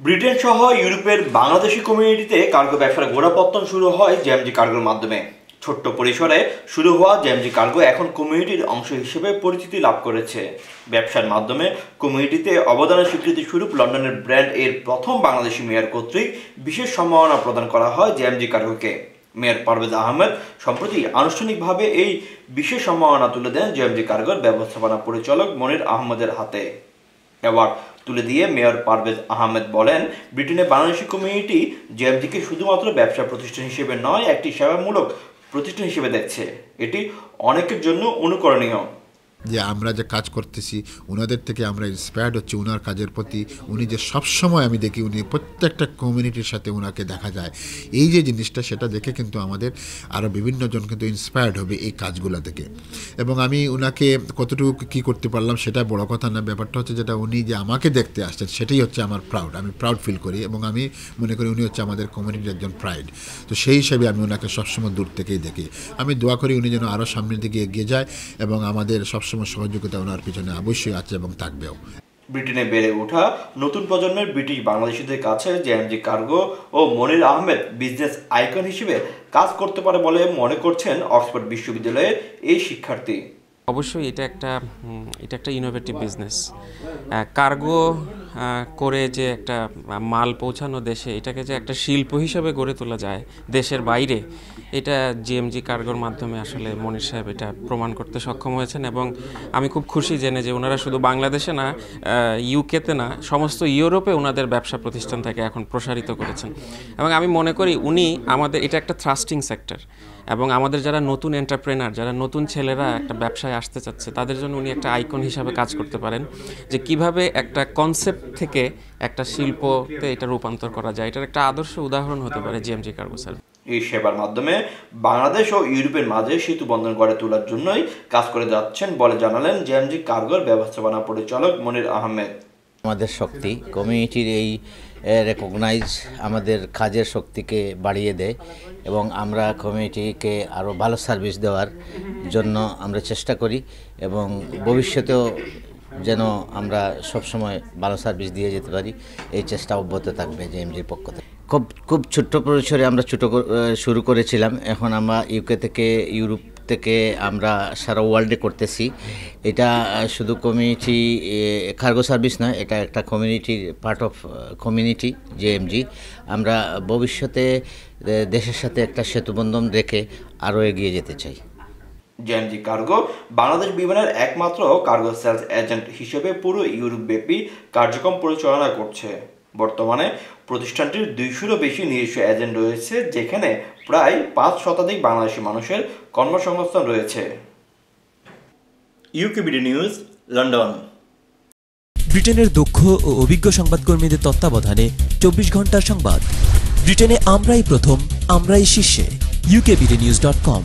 Britain সহ ইউরোপের বাংলাদেশি কমিউনিটিতে কার্গো ব্যবসার গোড়াপত্তন শুরু হয় জেএমজি কার্গোর মাধ্যমে। ছোট্ট পরিসরে শুরু হওয়া জেএমজি কার্গো এখন কমিউনিটির অংশ হিসেবে পরিচিতি লাভ করেছে। ব্যবসার মাধ্যমে কমিউনিটিতে অবদানের স্বীকৃতি স্বরূপ লন্ডনের ব্র্যান্ড এর প্রথম বাংলাদেশি মেয়র কর্তৃক বিশেষ সম্মাননা প্রদান করা হয় জেএমজি কার্গোকে মেয়র পারভেজ আহমেদ সম্প্রতি আনুষ্ঠানিকভাবে এই বিশেষ সম্মাননা তুলে দেন জেএমজি কার্গোর ব্যবস্থাপনা পরিচালক মনির আহমদের হাতে। অ্যাওয়ার্ড তুলে দিয়ে মেয়র পারভেজ আহমেদ বলেন ব্রিটেনে বাংলাদেশি কমিউনিটি জেএমজিকে শুধুমাত্র ব্যবসা প্রতিষ্ঠান হিসেবে নয়, একটি সেবামূলক প্রতিষ্ঠান হিসেবে দেখছে। এটি অনেকের জন্য অনুকরণীয়। যে আমরা যে কাজ করতেছি ওনাদের থেকে আমরা ইন্সপায়ার্ড হচ্ছি ওনার কাজের প্রতি। উনি যে সবসময় আমি দেখি, উনি প্রত্যেকটা কমিউনিটির সাথে ওনাকে দেখা যায়। এই যে জিনিসটা, সেটা দেখে কিন্তু আমাদের আরও বিভিন্ন জন কিন্তু ইন্সপায়ার্ড হবে এই কাজগুলো থেকে। এবং আমি ওনাকে কতটুকু কী করতে পারলাম, সেটা বড় কথা না। ব্যাপারটা হচ্ছে যেটা, উনি যে আমাকে দেখতে আসছেন, সেটাই হচ্ছে আমার প্রাউড আমি প্রাউড ফিল করি এবং আমি মনে করি উনি হচ্ছে আমাদের কমিউনিটির একজন প্রাইড তো সেই হিসেবে আমি ওনাকে সবসময় দূর থেকেই দেখি। আমি দোয়া করি উনি যেন আরও সামনের দিকে এগিয়ে যায় এবং আমাদের সবসময় সহযোগিতা ওনার পিছনে অবশ্যই আছে এবং থাকবেও। ব্রিটেনে বেড়ে ওঠা নতুন প্রজন্মের ব্রিটিশ বাংলাদেশিদের কাছে জেএমজি কার্গো ও মনির আহমেদ বিজনেস আইকন হিসেবে কাজ করতে পারে বলে মনে করছেন অক্সফোর্ড বিশ্ববিদ্যালয়ের এই শিক্ষার্থী। অবশ্যই এটা একটা এটা একটা ইনোভেটিভ বিজনেস কার্গো করে যে একটা মাল পৌঁছানো দেশে এটাকে যে একটা শিল্প হিসেবে গড়ে তোলা যায় দেশের বাইরে এটা জিএমজি কার্গোর মাধ্যমে আসলে মনির সাহেব এটা প্রমাণ করতে সক্ষম হয়েছেন এবং আমি খুব খুশি জেনে যে ওনারা শুধু বাংলাদেশে না ইউকেতে না, সমস্ত ইউরোপে ওনাদের ব্যবসা প্রতিষ্ঠান থেকে এখন প্রসারিত করেছেন। এবং আমি মনে করি উনি আমাদের, এটা একটা থ্রাস্টিং সেক্টর এবং আমাদের যারা নতুন এন্টারপ্রেনার যারা নতুন ছেলেরা একটা ব্যবসায় আসতে চাচ্ছে, তাদের জন্য উনি একটা আইকন হিসাবে কাজ করতে পারেন। যে কীভাবে একটা কনসেপ্ট থেকে একটা শিল্পতে এটা রূপান্তর করা যায়, এটার একটা আদর্শ উদাহরণ হতে পারে জিএমজি কার্গো সার্ভিস এই সেবার মাধ্যমে বাংলাদেশ ও ইউরোপের মাঝে সেতু বন্ধন গড়ে তোলার জন্যই কাজ করে যাচ্ছেন বলে জানালেন জিএমজি কার্গোর ব্যবস্থাপনা পরিচালক মনির আহমেদ। আমাদের শক্তি কমিউনিটির এই রেকগনাইজ আমাদের কাজের শক্তিকে বাড়িয়ে দেয় এবং আমরা কমিউনিটিকে আরও ভালো সার্ভিস দেওয়ার জন্য আমরা চেষ্টা করি এবং ভবিষ্যতেও যেন আমরা সবসময় ভালো সার্ভিস দিয়ে যেতে পারি, এই চেষ্টা অব্যাহত থাকবে জেএমজির পক্ষ থেকে। খুব খুব ছোট্ট পরিসরে আমরা ছোটো শুরু করেছিলাম। এখন আমরা ইউকে থেকে ইউরোপ থেকে আমরা সারা ওয়ার্ল্ডে করতেছি। এটা শুধু কমিউনিটি কার্গো সার্ভিস নয়, এটা একটা কমিউনিটির পার্ট অফ কমিউনিটি জেএমজি আমরা ভবিষ্যতে দেশের সাথে একটা সেতুবন্ধন রেখে আরও এগিয়ে যেতে চাই। জেএমজি কার্গো বাংলাদেশ বিমানের একমাত্র কার্গো সেলস এজেন্ট হিসেবে পুরো ইউরোপ ব্যাপী কার্যক্রম পরিচালনা করছে। বর্তমানে প্রতিষ্ঠানটির দুইশোরও বেশি নিজস্ব এজেন্ট রয়েছে যেখানে প্রায় পাঁচ শতাধিক বাংলাদেশি মানুষের কর্মসংস্থান রয়েছে। ইউকেবিডি নিউজ লন্ডন ব্রিটেনের দক্ষ ও অভিজ্ঞ সংবাদকর্মীদের তত্ত্বাবধানে চব্বিশ ঘণ্টার সংবাদ। ব্রিটেনে আমরাই প্রথম আমরাই শীর্ষে। UKBD news dot com